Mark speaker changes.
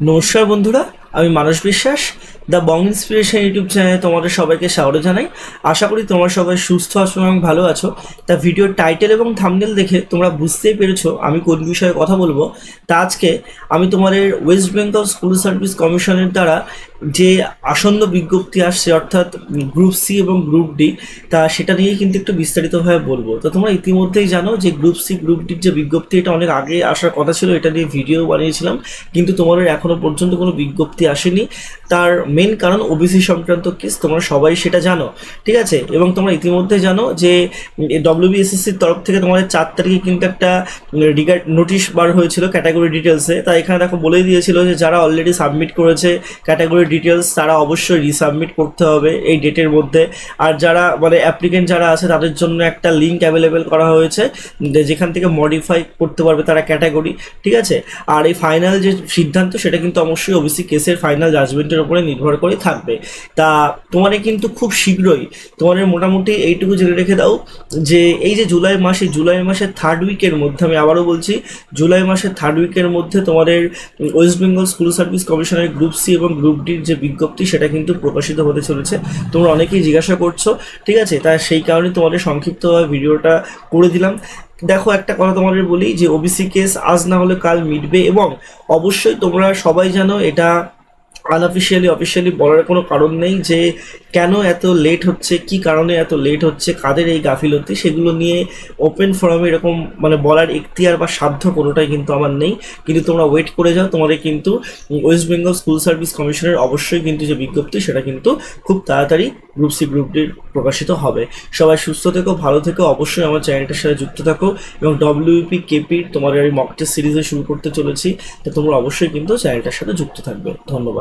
Speaker 1: নমস্কার বন্ধুরা, আমি মানস বিশ্বাস দ্য বং ইন্সপিরেশন ইউটিউব চ্যানেলে তোমাদের সবাইকে স্বাগত জানাই। আশা করি তোমরা সবাই সুস্থ আছো এবং ভালো আছো। তা ভিডিওর টাইটেল এবং থামনেল দেখে তোমরা বুঝতেই পেরেছ আমি কোন বিষয়ে কথা বলব। তা আজকে আমি তোমাদের ওয়েস্ট বেঙ্গল স্কুল সার্ভিস কমিশনের দ্বারা যে আসন্ন বিজ্ঞপ্তি আসছে, অর্থাৎ গ্রুপ সি এবং গ্রুপ ডি তা সেটা নিয়ে কিন্তু একটু বিস্তারিতভাবে বলব। তো তোমরা ইতিমধ্যেই জানো যে গ্রুপ সি গ্রুপ ডির যে বিজ্ঞপ্তি, এটা অনেক আগে আসার কথা ছিল, এটা নিয়ে ভিডিও বানিয়েছিলাম। কিন্তু তোমাদের এখনও পর্যন্ত কোনো বিজ্ঞপ্তি আসেনি। তার মেন কারণ ওবিসি সংক্রান্ত কেস তোমরা সবাই সেটা জানো, ঠিক আছে? এবং তোমরা ইতিমধ্যে জানো যে ডব্লিউবিএসএসসির তরফ থেকে তোমাদের চার তারিখে কিন্তু একটা রিগার্ড নোটিশ বার হয়েছিল ক্যাটাগরি ডিটেলসে তা এখানে দেখো বলেই দিয়েছিল যে যারা অলরেডি সাবমিট করেছে ক্যাটাগরি ডিটেলস তারা অবশ্যই রিসাবমিট করতে হবে এই ডেটের মধ্যে। আর যারা মানে অ্যাপ্লিকেন্ট যারা আছে, তাদের জন্য একটা লিঙ্ক অ্যাভেলেবেল করা হয়েছে যেখান থেকে মডিফাই করতে পারবে তারা ক্যাটাগরি ঠিক আছে? আর এই ফাইনাল যে সিদ্ধান্ত, সেটা কিন্তু অবশ্যই ওবিসি কেসের ফাইনাল জাজমেন্টের উপরে নির্ভর করে থাকবে। তা তোমাদের কিন্তু খুব শীঘ্রই তোমাদের মোটামুটি এইটুকু জেনে রেখে দাও যে এই যে জুলাই মাসে, জুলাই মাসের থার্ড উইকের মধ্যে, আমি আবারও বলছি, জুলাই মাসের থার্ড উইকের মধ্যে তোমাদের ওয়েস্ট বেঙ্গল স্কুল সার্ভিস কমিশনের গ্রুপ সি এবং গ্রুপ ডির যে বিজ্ঞপ্তি, সেটা কিন্তু প্রকাশিত হতে চলেছে। তোমরা অনেকেই জিজ্ঞাসা করছ, ঠিক আছে? তা সেই কারণে তোমাদের সংক্ষিপ্তভাবে ভিডিওটা করে দিলাম। দেখো, একটা কথা তোমাদের বলি যে ওবিসি কেস আজ না হলে কাল মিটবে এবং অবশ্যই তোমরা সবাই জানো এটা আনঅফিসিয়ালি অফিসিয়ালি বলার কোনো কারণ নেই যে কেন এত লেট হচ্ছে, কি কারণে এত লেট হচ্ছে, কাদের এই গাফিলতি, সেগুলো নিয়ে ওপেন ফোরামে এরকম মানে বলার এখতিয়ার বা সাধ্য কোনোটাই কিন্তু আমার নেই। কিন্তু তোমরা ওয়েট করে যাও, তোমাদের কিন্তু ওয়েস্ট বেঙ্গল স্কুল সার্ভিস কমিশনের অবশ্যই কিন্তু যে বিজ্ঞপ্তি, সেটা কিন্তু খুব তাড়াতাড়ি গ্রুপ সি গ্রুপ ডির প্রকাশিত হবে। সবাই সুস্থ থেকো, ভালো থেকো, অবশ্যই আমার চ্যানেলটার সাথে যুক্ত থাকো এবং ডব্লিউপি কেপির তোমাদের এই মক সিরিজে শুরু করতে চলেছি। তো তোমরা অবশ্যই কিন্তু চ্যানেলটার সাথে যুক্ত থাকবে। ধন্যবাদ।